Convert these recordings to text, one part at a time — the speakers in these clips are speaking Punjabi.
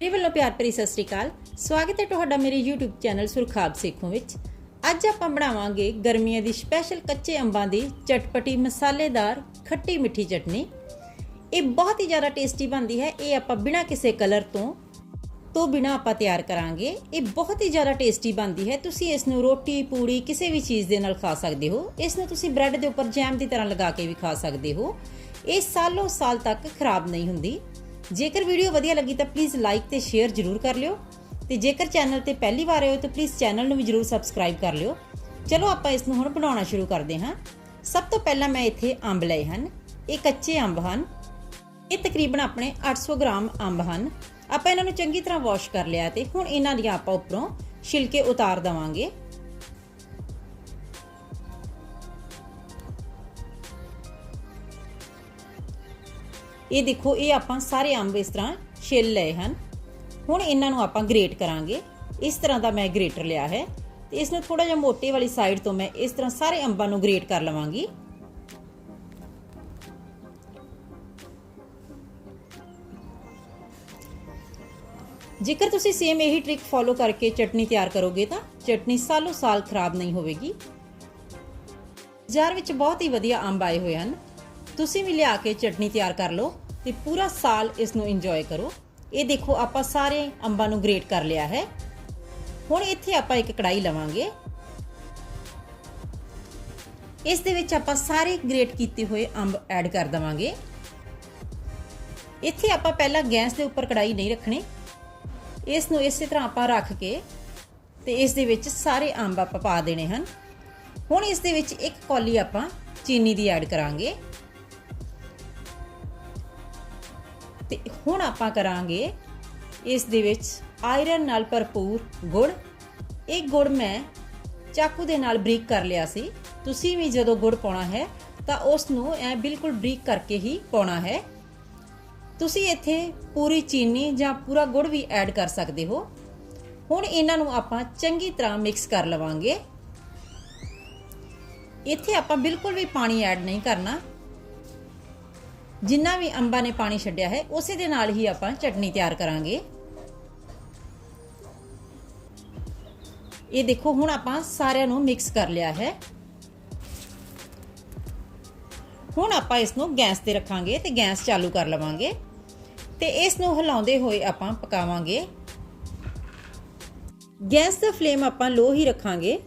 ਮੇਰੇ ਵੱਲੋਂ ਪਿਆਰ ਭਰੀ ਸਤਿ ਸ੍ਰੀ ਅਕਾਲ। ਸਵਾਗਤ ਹੈ ਤੁਹਾਡਾ ਮੇਰੇ YouTube ਚੈਨਲ ਸੁਰਖਾਬ ਸੇਖੋਂ ਵਿੱਚ। ਅੱਜ ਆਪਾਂ ਬਣਾਵਾਂਗੇ ਗਰਮੀਆਂ ਦੀ ਸਪੈਸ਼ਲ ਕੱਚੇ ਅੰਬਾਂ ਦੀ ਚਟਪਟੀ ਮਸਾਲੇਦਾਰ ਖੱਟੀ ਮਿੱਠੀ ਚਟਨੀ। ਇਹ ਬਹੁਤ ਹੀ ਜ਼ਿਆਦਾ ਟੇਸਟੀ ਬਣਦੀ ਹੈ। ਇਹ ਆਪਾਂ ਬਿਨਾਂ ਕਿਸੇ ਕਲਰ ਤੋਂ ਤੋਂ ਬਿਨਾ ਆਪਾਂ ਤਿਆਰ ਕਰਾਂਗੇ। ਇਹ ਬਹੁਤ ਹੀ ਜ਼ਿਆਦਾ ਟੇਸਟੀ ਬਣਦੀ ਹੈ। ਤੁਸੀਂ ਇਸ ਨੂੰ ਰੋਟੀ, ਪੂੜੀ, ਕਿਸੇ ਵੀ ਚੀਜ਼ ਦੇ ਨਾਲ ਖਾ ਸਕਦੇ ਹੋ। ਇਸ ਨੂੰ ਤੁਸੀਂ ਬ੍ਰੈਡ ਦੇ ਉੱਪਰ ਜੈਮ ਦੀ ਤਰ੍ਹਾਂ ਲਗਾ ਕੇ ਵੀ ਖਾ ਸਕਦੇ ਹੋ। ਇਹ ਸਾਲੋਂ ਸਾਲ ਤੱਕ ਖਰਾਬ ਨਹੀਂ ਹੁੰਦੀ। ਜੇਕਰ ਵੀਡੀਓ ਵਧੀਆ ਲੱਗੀ ਤਾਂ ਪਲੀਜ਼ ਲਾਈਕ ਤੇ ਸ਼ੇਅਰ ਜ਼ਰੂਰ ਕਰ ਲਿਓ। ਤੇ ਜੇਕਰ ਚੈਨਲ ਤੇ ਪਹਿਲੀ ਵਾਰ ਆਏ ਹੋ ਤਾਂ ਪਲੀਜ਼ ਚੈਨਲ ਨੂੰ ਵੀ ਜ਼ਰੂਰ ਸਬਸਕ੍ਰਾਈਬ ਕਰ ਲਿਓ। ਚਲੋ ਆਪਾਂ ਇਸ ਨੂੰ ਹੁਣ ਬਣਾਉਣਾ ਸ਼ੁਰੂ ਕਰਦੇ ਹਾਂ। ਸਭ ਤੋਂ ਪਹਿਲਾਂ ਮੈਂ ਇੱਥੇ ਅੰਬ ਲਏ ਹਨ। ਇਹ ਕੱਚੇ ਅੰਬ ਹਨ। ਇਹ ਤਕਰੀਬਨ ਆਪਣੇ 800 ਗ੍ਰਾਮ ਅੰਬ ਹਨ। ਆਪਾਂ ਇਹਨਾਂ ਨੂੰ ਚੰਗੀ ਤਰ੍ਹਾਂ ਵਾਸ਼ ਕਰ ਲਿਆ ਤੇ ਹੁਣ ਇਹਨਾਂ ਦੀਆਂ ਆਪਾਂ ਉੱਪਰੋਂ ਛਿਲਕੇ ਉਤਾਰ ਦਵਾਂਗੇ। ਇਹ ਦੇਖੋ, ਇਹ ਆਪਾਂ ਸਾਰੇ ਅੰਬ ਇਸ ਤਰ੍ਹਾਂ ਛਿੱਲ ਲਏ ਹਨ। ਹੁਣ ਇਹਨਾਂ ਨੂੰ ਆਪਾਂ ਗ੍ਰੇਟ ਕਰਾਂਗੇ। ਇਸ ਤਰ੍ਹਾਂ ਦਾ ਮੈਂ ਗ੍ਰੇਟਰ ਲਿਆ ਹੈ। ਤੇ ਇਸ ਨੂੰ ਥੋੜਾ ਜਿਹਾ ਮੋਟੇ ਵਾਲੀ ਸਾਈਡ ਤੋਂ ਮੈਂ ਇਸ ਤਰ੍ਹਾਂ ਸਾਰੇ ਅੰਬਾਂ ਨੂੰ ਗ੍ਰੇਟ ਕਰ ਲਵਾਂਗੀ। ਜੇਕਰ ਤੁਸੀਂ ਸੇਮ ਇਹੀ ਟ੍ਰਿਕ ਫੋਲੋ ਕਰਕੇ ਚਟਨੀ ਤਿਆਰ ਕਰੋਗੇ ਤਾਂ ਚਟਨੀ ਸਾਲੋ ਸਾਲ ਖਰਾਬ ਨਹੀਂ ਹੋਵੇਗੀ। ਬਾਜ਼ਾਰ ਵਿੱਚ ਬਹੁਤ ਹੀ ਵਧੀਆ ਅੰਬ ਆਏ ਹੋਏ ਹਨ। ਤੁਸੀਂ ਵੀ ਲਿਆ ਕੇ ਚਟਨੀ ਤਿਆਰ ਕਰ ਲਓ ਤੇ ਪੂਰਾ ਸਾਲ ਇਸ ਨੂੰ ਇੰਜੋਏ ਕਰੋ। ਇਹ ਦੇਖੋ ਆਪਾਂ ਸਾਰੇ ਅੰਬਾਂ ਨੂੰ ਗ੍ਰੇਟ ਕਰ ਲਿਆ ਹੈ। ਹੁਣ ਇੱਥੇ ਆਪਾਂ ਇੱਕ ਕੜਾਈ ਲਵਾਂਗੇ। ਇਸ ਦੇ ਵਿੱਚ ਆਪਾਂ ਸਾਰੇ ਗ੍ਰੇਟ ਕੀਤੇ ਹੋਏ ਅੰਬ ਐਡ ਕਰ ਦਵਾਂਗੇ। ਇੱਥੇ ਆਪਾਂ ਪਹਿਲਾਂ ਗੈਸ ਦੇ ਉੱਪਰ ਕੜਾਈ ਨਹੀਂ ਰੱਖਣੀ। ਇਸ ਨੂੰ ਇਸੇ ਤਰ੍ਹਾਂ ਆਪਾਂ ਰੱਖ ਕੇ ਤੇ ਇਸ ਦੇ ਵਿੱਚ ਸਾਰੇ ਅੰਬ ਆਪਾਂ ਪਾ ਦੇਣੇ ਹਨ। ਹੁਣ ਇਸ ਦੇ ਵਿੱਚ ਇੱਕ ਕੌਲੀ ਆਪਾਂ ਚੀਨੀ ਦੀ ਐਡ ਕਰਾਂਗੇ। ਤੇ ਹੁਣ ਆਪਾਂ ਕਰਾਂਗੇ ਇਸ ਦੇ ਵਿੱਚ ਆਇਰਨ ਨਾਲ ਭਰਪੂਰ ਗੁੜ। ਇਹ ਗੁੜ ਮੈਂ ਚਾਕੂ ਦੇ ਨਾਲ ਬਰੀਕ ਕਰ ਲਿਆ ਸੀ। ਤੁਸੀਂ ਵੀ ਜਦੋਂ ਗੁੜ ਪਾਉਣਾ ਹੈ ਤਾਂ ਉਸ ਨੂੰ ਐ ਬਿਲਕੁਲ ਬਰੀਕ ਕਰਕੇ ਹੀ ਪਾਉਣਾ ਹੈ। ਤੁਸੀਂ ਇੱਥੇ ਪੂਰੀ ਚੀਨੀ ਜਾਂ ਪੂਰਾ ਗੁੜ ਵੀ ਐਡ ਕਰ ਸਕਦੇ ਹੋ। ਹੁਣ ਇਹਨਾਂ ਨੂੰ ਆਪਾਂ ਚੰਗੀ ਤਰ੍ਹਾਂ ਮਿਕਸ ਕਰ ਲਵਾਂਗੇ। ਇੱਥੇ ਆਪਾਂ ਬਿਲਕੁਲ ਵੀ ਪਾਣੀ ਐਡ ਨਹੀਂ ਕਰਨਾ। ਜਿੰਨਾ ਵੀ ਅੰਬਾਂ ਨੇ ਪਾਣੀ ਛੱਡਿਆ ਹੈ, ਉਸੇ ਦੇ ਨਾਲ ਹੀ ਆਪਾਂ ਚਟਨੀ ਤਿਆਰ ਕਰਾਂਗੇ। ਇਹ ਦੇਖੋ, ਹੁਣ ਆਪਾਂ ਸਾਰਿਆਂ ਨੂੰ ਮਿਕਸ ਕਰ ਲਿਆ ਹੈ। ਹੁਣ ਆਪਾਂ ਇਸ ਨੂੰ ਗੈਸ ਤੇ ਰੱਖਾਂਗੇ ਤੇ ਗੈਸ ਚਾਲੂ ਕਰ ਲਵਾਂਗੇ। ਤੇ ਇਸ ਨੂੰ ਹਿਲਾਉਂਦੇ ਹੋਏ ਆਪਾਂ ਪਕਾਵਾਂਗੇ। ਗੈਸ ਦਾ ਫਲੇਮ ਆਪਾਂ ਲੋ ਹੀ ਰੱਖਾਂਗੇ।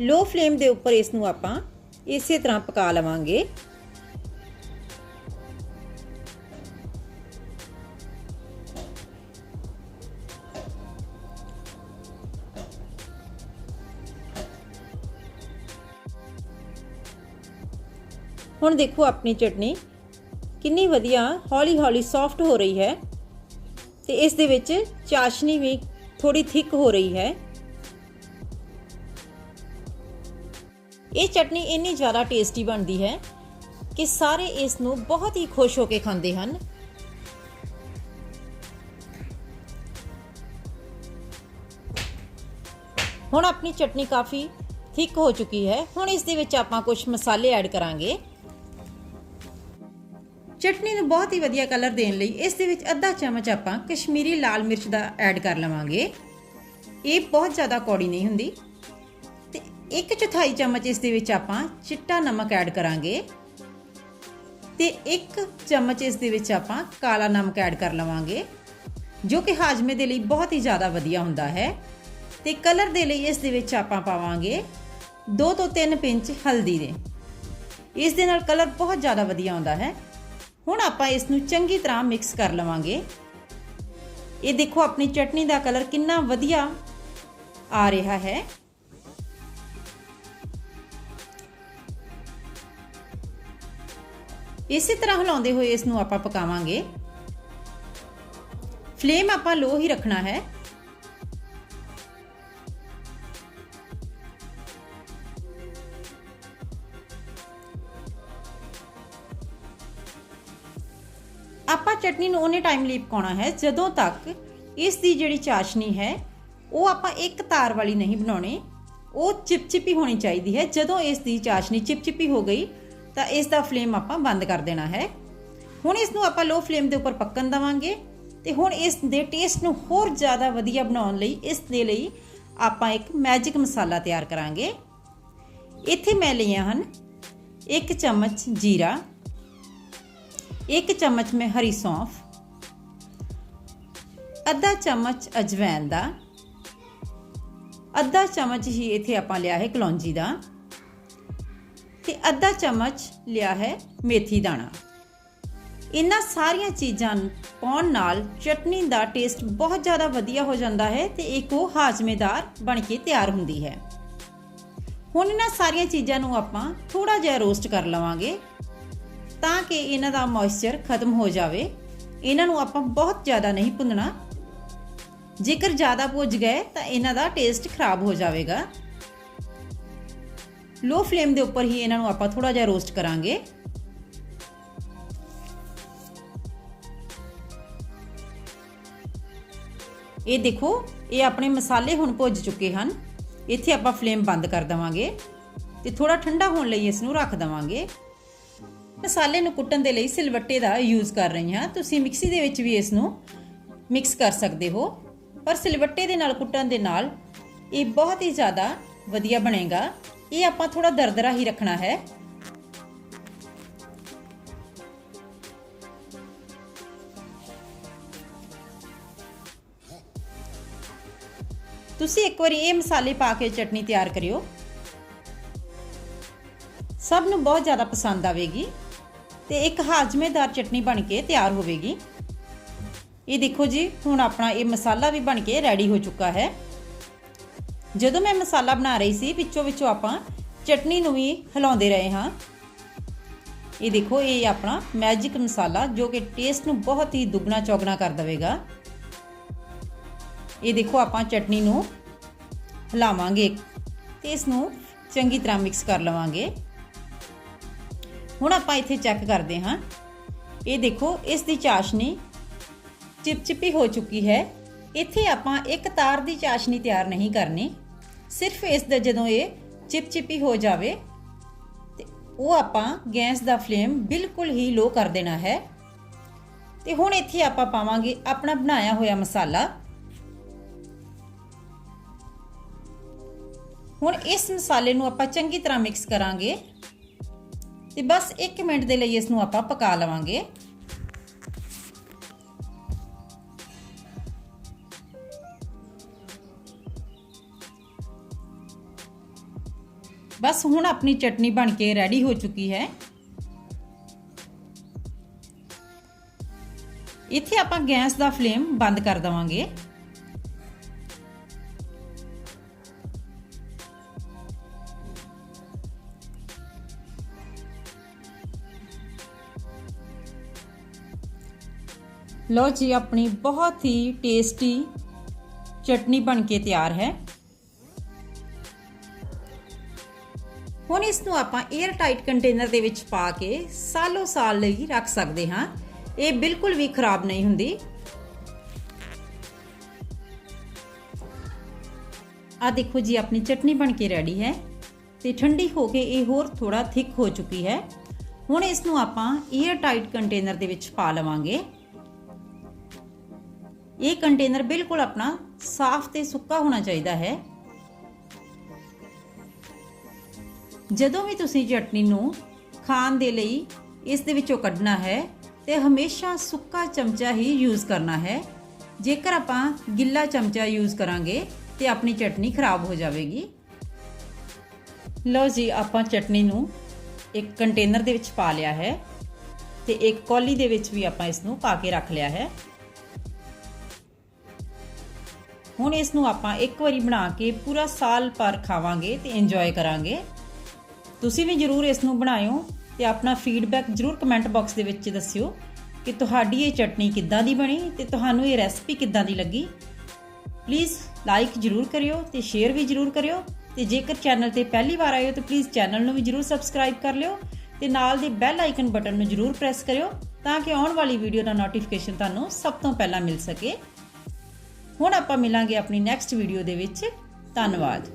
ਲੋ ਫਲੇਮ ਦੇ ਉੱਪਰ ਇਸ ਨੂੰ ਆਪਾਂ ਇਸੇ ਤਰ੍ਹਾਂ ਪਕਾ ਲਵਾਂਗੇ। ਹੁਣ ਦੇਖੋ ਆਪਣੀ ਚਟਨੀ। ਕਿੰਨੀ ਵਧੀਆ ਹੌਲੀ-ਹੌਲੀ ਸੌਫਟ ਹੋ ਰਹੀ ਹੈ। ਤੇ ਇਸ ਦੇ ਵਿੱਚ ਚਾਸ਼ਨੀ ਵੀ ਥੋੜੀ ਥਿਕ ਹੋ ਰਹੀ ਹੈ। ਇਹ ਚਟਨੀ ਇੰਨੀ ਜ਼ਿਆਦਾ ਟੇਸਟੀ ਬਣਦੀ ਹੈ ਕਿ ਸਾਰੇ ਇਸ ਨੂੰ ਬਹੁਤ ਹੀ ਖੁਸ਼ ਹੋ ਕੇ ਖਾਂਦੇ ਹਨ। ਹੁਣ ਆਪਣੀ ਚਟਨੀ ਕਾਫੀ ਥਿਕ ਹੋ ਚੁੱਕੀ ਹੈ। ਹੁਣ ਇਸ ਦੇ ਵਿੱਚ ਆਪਾਂ ਕੁਝ ਮਸਾਲੇ ਐਡ ਕਰਾਂਗੇ। ਚਟਨੀ ਨੂੰ ਬਹੁਤ ਹੀ ਵਧੀਆ ਕਲਰ ਦੇਣ ਲਈ ਇਸ ਦੇ ਵਿੱਚ ਅੱਧਾ ਚਮਚ ਆਪਾਂ ਕਸ਼ਮੀਰੀ ਲਾਲ ਮਿਰਚ ਦਾ ਐਡ ਕਰ ਲਵਾਂਗੇ। ਇਹ ਬਹੁਤ ਜ਼ਿਆਦਾ ਕੌੜੀ ਨਹੀਂ ਹੁੰਦੀ ਤੇ ਇੱਕ ਚੌਥਾਈ ਚਮਚ ਇਸ ਦੇ ਵਿੱਚ ਆਪਾਂ ਚਿੱਟਾ ਨਮਕ ਐਡ ਕਰਾਂਗੇ ਤੇ ਇੱਕ ਚਮਚ ਇਸ ਦੇ ਵਿੱਚ ਆਪਾਂ ਕਾਲਾ ਨਮਕ ਐਡ ਕਰ ਲਵਾਂਗੇ, ਜੋ ਕਿ ਹਾਜਮੇ ਦੇ ਲਈ ਬਹੁਤ ਹੀ ਜ਼ਿਆਦਾ ਵਧੀਆ ਹੁੰਦਾ ਹੈ। ਤੇ ਕਲਰ ਦੇ ਲਈ ਇਸ ਦੇ ਵਿੱਚ ਆਪਾਂ ਪਾਵਾਂਗੇ 2 ਤੋਂ 3 ਪਿੰਚ ਹਲਦੀ ਦੇ। ਇਸ ਦੇ ਨਾਲ ਕਲਰ ਬਹੁਤ ਜ਼ਿਆਦਾ ਵਧੀਆ ਆਉਂਦਾ ਹੈ। ਹੁਣ ਆਪਾਂ ਇਸ ਨੂੰ ਚੰਗੀ ਤਰ੍ਹਾਂ ਮਿਕਸ ਕਰ ਲਵਾਂਗੇ। ਇਹ ਦੇਖੋ ਆਪਣੀ ਚਟਨੀ ਦਾ ਕਲਰ ਕਿੰਨਾ ਵਧੀਆ ਆ ਰਿਹਾ ਹੈ। ਇਸੇ ਤਰ੍ਹਾਂ ਹਿਲਾਉਂਦੇ ਹੋਏ ਇਸ ਨੂੰ ਆਪਾਂ ਪਕਾਵਾਂਗੇ। ਫਲੇਮ ਆਪਾਂ ਲੋ ਹੀ ਰੱਖਣਾ ਹੈ। ਆਪਾਂ ਚਟਨੀ ਨੂੰ ਉਹਨੇ ਟਾਈਮ ਲਈ ਪਕਾਉਣਾ ਹੈ, ਜਦੋਂ ਤੱਕ ਇਸ ਦੀ ਜਿਹੜੀ ਚਾਸ਼ਨੀ ਹੈ, ਉਹ ਆਪਾਂ ਇੱਕ ਤਾਰ ਵਾਲੀ ਨਹੀਂ ਬਣਾਉਣੀ, ਉਹ ਚਿਪਚਿਪੀ ਹੋਣੀ ਚਾਹੀਦੀ ਹੈ। ਜਦੋਂ ਇਸ ਦੀ ਚਾਸ਼ਨੀ ਚਿਪਚਿਪੀ ਹੋ ਗਈ, ਤਾਂ ਇਸ ਦਾ ਫਲੇਮ ਆਪਾਂ ਬੰਦ ਕਰ ਦੇਣਾ ਹੈ। ਹੁਣ ਇਸ ਨੂੰ ਆਪਾਂ ਲੋ ਫਲੇਮ ਦੇ ਉੱਪਰ ਪੱਕਣ ਦਵਾਂਗੇ ਤੇ ਹੁਣ ਇਸ ਦੇ ਟੇਸਟ ਨੂੰ ਹੋਰ ਜ਼ਿਆਦਾ ਵਧੀਆ ਬਣਾਉਣ ਲਈ ਇਸ ਦੇ ਲਈ ਆਪਾਂ ਇੱਕ ਮੈਜਿਕ ਮਸਾਲਾ ਤਿਆਰ ਕਰਾਂਗੇ। ਇੱਥੇ ਮੈਂ ਲਈਆਂ ਹਨ 1 ਚਮਚ ਜੀਰਾ 1 ਚਮਚ ਮੈਂ ਹਰੀ ਸੌਂਫ, ਅੱਧਾ ਚਮਚ ਅਜਵੈਨ ਦਾ, ਅੱਧਾ ਚਮਚ ਹੀ ਇੱਥੇ ਆਪਾਂ ਲਿਆ ਹੈ ਕਲੌਂਜੀ ਦਾ ਤੇ ਅੱਧਾ ਚਮਚ ਲਿਆ ਹੈ ਮੇਥੀ ਦਾਣਾ। ਇਹਨਾਂ ਸਾਰੀਆਂ ਚੀਜ਼ਾਂ ਪਾਉਣ ਨਾਲ ਚਟਨੀ ਦਾ ਟੇਸਟ ਬਹੁਤ ਜ਼ਿਆਦਾ ਵਧੀਆ ਹੋ ਜਾਂਦਾ ਹੈ ਤੇ ਇੱਕ ਉਹ ਹਾਜ਼ਮੇਦਾਰ ਬਣ ਕੇ ਤਿਆਰ ਹੁੰਦੀ ਹੈ। ਹੁਣ ਇਹਨਾਂ ਸਾਰੀਆਂ ਚੀਜ਼ਾਂ ਨੂੰ ਆਪਾਂ ਥੋੜਾ ਜਿਹਾ ਰੋਸਟ ਕਰ ਲਵਾਂਗੇ। ਤਾਂ ਕਿ ਇਹਨਾਂ ਦਾ ਮੋਇਸਚਰ ਖਤਮ ਹੋ ਜਾਵੇ। ਇਹਨਾਂ ਨੂੰ ਆਪਾਂ ਬਹੁਤ ਜ਼ਿਆਦਾ ਨਹੀਂ ਭੁੰਨਣਾ। ਜੇਕਰ ਜ਼ਿਆਦਾ ਭੁੱਜ ਗਏ, ਤਾਂ ਇਹਨਾਂ ਦਾ ਟੇਸਟ ਖਰਾਬ ਹੋ ਜਾਵੇਗਾ। ਲੋ ਫਲੇਮ ਦੇ ਉੱਪਰ ਹੀ ਇਹਨਾਂ ਨੂੰ ਆਪਾਂ ਥੋੜਾ ਜਿਹਾ ਰੋਸਟ ਕਰਾਂਗੇ। ਇਹ ਦੇਖੋ, ਇਹ ਆਪਣੇ ਮਸਾਲੇ ਹੁਣ ਭੁੱਜ ਚੁੱਕੇ ਹਨ। ਇੱਥੇ ਆਪਾਂ ਫਲੇਮ ਬੰਦ ਕਰ ਦਵਾਂਗੇ ਤੇ ਥੋੜਾ ਠੰਡਾ ਹੋਣ ਲਈ ਇਸ ਨੂੰ ਰੱਖ ਦਵਾਂਗੇ। ਮਸਾਲੇ ਨੂੰ ਕੁੱਟਣ ਦੇ ਲਈ ਸਿਲਵੱਟੇ ਦਾ ਯੂਜ਼ ਕਰ ਰਹੀ ਹਾਂ। ਤੁਸੀਂ ਮਿਕਸੀ ਦੇ ਵਿੱਚ ਵੀ ਇਸ ਨੂੰ ਮਿਕਸ ਕਰ ਸਕਦੇ ਹੋ। ਪਰ ਸਿਲਵੱਟੇ ਦੇ ਨਾਲ ਕੁੱਟਣ ਦੇ ਨਾਲ ਇਹ ਬਹੁਤ ਹੀ ਜ਼ਿਆਦਾ ਵਧੀਆ ਬਣੇਗਾ। ਇਹ ਆਪਾਂ ਥੋੜਾ ਦਰਦਰਾ ਹੀ ਰੱਖਣਾ ਹੈ। ਤੁਸੀਂ ਇੱਕ ਵਾਰੀ ਇਹ ਮਸਾਲੇ ਪਾ ਕੇ ਚਟਨੀ ਤਿਆਰ ਕਰਿਓ। ਸਭ ਨੂੰ ਬਹੁਤ ਜ਼ਿਆਦਾ ਪਸੰਦ ਆਵੇਗੀ। ਤੇ ਇੱਕ ਹਾਜ਼ਮੇਦਾਰ ਚਟਨੀ ਬਣ ਕੇ ਤਿਆਰ ਹੋਵੇਗੀ। ਇਹ ਦੇਖੋ ਜੀ, ਹੁਣ ਆਪਣਾ ਇਹ ਮਸਾਲਾ ਵੀ ਬਣ ਕੇ ਰੈਡੀ ਹੋ ਚੁੱਕਾ ਹੈ। ਜਦੋਂ ਮੈਂ ਮਸਾਲਾ ਬਣਾ ਰਹੀ ਸੀ, ਵਿੱਚੋਂ ਵਿੱਚੋਂ ਆਪਾਂ ਚਟਨੀ ਨੂੰ ਵੀ ਹਿਲਾਉਂਦੇ ਰਹੇ ਹਾਂ। ਇਹ ਦੇਖੋ, ਇਹ ਆਪਣਾ ਮੈਜਿਕ ਮਸਾਲਾ ਜੋ ਕਿ ਟੇਸਟ ਨੂੰ ਬਹੁਤ ਹੀ ਦੁੱਗਣਾ ਚੌਗਣਾ ਕਰ ਦੇਵੇਗਾ। ਇਹ ਦੇਖੋ, ਆਪਾਂ ਚਟਨੀ ਨੂੰ ਹਿਲਾਵਾਂਗੇ ਤੇ ਇਸ ਨੂੰ ਚੰਗੀ ਤਰ੍ਹਾਂ ਮਿਕਸ ਕਰ ਲਵਾਂਗੇ। ਹੁਣ ਆਪਾਂ ਇੱਥੇ ਚੈੱਕ ਕਰਦੇ ਹਾਂ। ਇਹ ਦੇਖੋ, ਇਸ ਦੀ ਚਾਸ਼ਨੀ ਚਿਪਚਿਪੀ ਹੋ ਚੁੱਕੀ ਹੈ। ਇੱਥੇ ਆਪਾਂ ਇੱਕ ਤਾਰ ਦੀ ਚਾਸ਼ਨੀ ਤਿਆਰ ਨਹੀਂ ਕਰਨੀ। ਸਿਰਫ ਇਸ ਦਾ ਜਦੋਂ ਇਹ ਚਿਪਚਿਪੀ ਹੋ ਜਾਵੇ, ਤੇ ਉਹ ਆਪਾਂ ਗੈਸ ਦਾ ਫਲੇਮ ਬਿਲਕੁਲ ਹੀ ਲੋ ਕਰ ਦੇਣਾ ਹੈ। ਤੇ ਹੁਣ ਇੱਥੇ ਆਪਾਂ ਪਾਵਾਂਗੇ ਆਪਣਾ ਬਣਾਇਆ ਹੋਇਆ ਮਸਾਲਾ। ਹੁਣ ਇਸ ਮਸਾਲੇ ਨੂੰ ਆਪਾਂ ਚੰਗੀ ਤਰ੍ਹਾਂ ਮਿਕਸ ਕਰਾਂਗੇ। ਤੇ ਬਸ 1 ਮਿੰਟ ਦੇ ਲਈ ਇਸ ਨੂੰ ਆਪਾਂ ਪਕਾ ਲਵਾਂਗੇ। ਬਸ ਹੁਣ ਆਪਣੀ ਚਟਨੀ ਬਣ ਕੇ ਰੈਡੀ ਹੋ ਚੁੱਕੀ ਹੈ। ਇੱਥੇ ਆਪਾਂ ਗੈਸ ਦਾ ਫਲੇਮ ਬੰਦ ਕਰ ਦਵਾਂਗੇ। ਲੋ ਜੀ, ਆਪਣੀ ਬਹੁਤ ਹੀ ਟੇਸਟੀ ਚਟਨੀ ਬਣ ਕੇ ਤਿਆਰ ਹੈ। ਹੁਣ ਇਸ ਨੂੰ ਆਪਾਂ 에ਅਰ ਟਾਈਟ ਕੰਟੇਨਰ ਦੇ ਵਿੱਚ ਪਾ ਕੇ ਸਾਲੋ ਸਾਲ ਲਈ ਰੱਖ ਸਕਦੇ ਹਾਂ। ਇਹ ਬਿਲਕੁਲ ਵੀ ਖਰਾਬ ਨਹੀਂ ਹੁੰਦੀ। ਆ ਦੇਖੋ ਜੀ, ਆਪਣੀ ਚਟਨੀ ਬਣ ਕੇ ਰੈਡੀ ਹੈ ਤੇ ਠੰਡੀ ਹੋ ਕੇ ਇਹ ਹੋਰ ਥੋੜਾ ਥਿਕ ਹੋ ਚੁੱਕੀ ਹੈ। ਹੁਣ ਇਸ ਨੂੰ ਆਪਾਂ 에ਅਰ ਟਾਈਟ ਕੰਟੇਨਰ ਦੇ ਵਿੱਚ ਪਾ ਲਵਾਂਗੇ। ਇਹ ਕੰਟੇਨਰ ਬਿਲਕੁਲ ਆਪਣਾ ਸਾਫ਼ ਤੇ ਸੁੱਕਾ ਹੋਣਾ ਚਾਹੀਦਾ ਹੈ। ਜਦੋਂ ਵੀ ਤੁਸੀਂ ਚਟਨੀ ਨੂੰ ਖਾਣ ਦੇ ਲਈ ਇਸ ਦੇ ਵਿੱਚੋਂ ਕੱਢਣਾ ਹੈ, ਤੇ ਹਮੇਸ਼ਾ ਸੁੱਕਾ ਚਮਚਾ ਹੀ ਯੂਜ਼ ਕਰਨਾ ਹੈ। ਜੇਕਰ ਆਪਾਂ ਗਿੱਲਾ ਚਮਚਾ ਯੂਜ਼ ਕਰਾਂਗੇ, ਤੇ ਆਪਣੀ ਚਟਨੀ ਖਰਾਬ ਹੋ ਜਾਵੇਗੀ। ਲਓ ਜੀ, ਆਪਾਂ ਚਟਨੀ ਨੂੰ ਇੱਕ ਕੰਟੇਨਰ ਦੇ ਵਿੱਚ ਪਾ ਲਿਆ ਹੈ, ਤੇ ਇੱਕ ਕੌਲੀ ਦੇ ਵਿੱਚ ਵੀ ਆਪਾਂ ਇਸ ਨੂੰ ਪਾ ਕੇ ਰੱਖ ਲਿਆ ਹੈ। ਹੁਣ ਇਸ ਨੂੰ ਆਪਾਂ ਇੱਕ ਵਾਰੀ ਬਣਾ ਕੇ ਪੂਰਾ ਸਾਲ ਭਰ ਖਾਵਾਂਗੇ ਤੇ ਇੰਜੋਏ ਕਰਾਂਗੇ। ਤੁਸੀਂ ਵੀ ਜਰੂਰ ਇਸ ਨੂੰ ਬਣਾਇਓ ਤੇ ਆਪਣਾ ਫੀਡਬੈਕ ਜਰੂਰ ਕਮੈਂਟ ਬਾਕਸ ਦੇ ਵਿੱਚ ਦੱਸਿਓ ਕਿ ਤੁਹਾਡੀ ਇਹ ਚਟਨੀ ਕਿੱਦਾਂ ਦੀ ਬਣੀ ਤੇ ਤੁਹਾਨੂੰ ਇਹ ਰੈਸਪੀ ਕਿੱਦਾਂ ਦੀ ਲੱਗੀ। ਪਲੀਜ਼ ਲਾਈਕ ਜਰੂਰ ਕਰਿਓ ਤੇ ਸ਼ੇਅਰ ਵੀ ਜਰੂਰ ਕਰਿਓ ਤੇ ਜੇਕਰ ਚੈਨਲ ਤੇ ਪਹਿਲੀ ਵਾਰ ਆਏ ਹੋ ਤਾਂ ਪਲੀਜ਼ ਚੈਨਲ ਨੂੰ ਵੀ ਜਰੂਰ ਸਬਸਕ੍ਰਾਈਬ ਕਰ ਲਿਓ ਤੇ ਨਾਲ ਦੇ ਬੈਲ ਆਈਕਨ ਬਟਨ ਨੂੰ ਜਰੂਰ ਪ੍ਰੈਸ ਕਰਿਓ ਤਾਂ ਕਿ ਆਉਣ ਵਾਲੀ ਵੀਡੀਓ ਦਾ ਨੋਟੀਫਿਕੇਸ਼ਨ ਤੁਹਾਨੂੰ ਸਭ ਤੋਂ ਪਹਿਲਾਂ ਮਿਲ ਸਕੇ। ਹੁਣ ਆਪਾਂ ਮਿਲਾਂਗੇ ਆਪਣੀ ਨੈਕਸਟ ਵੀਡੀਓ ਦੇ ਵਿੱਚ। ਧੰਨਵਾਦ।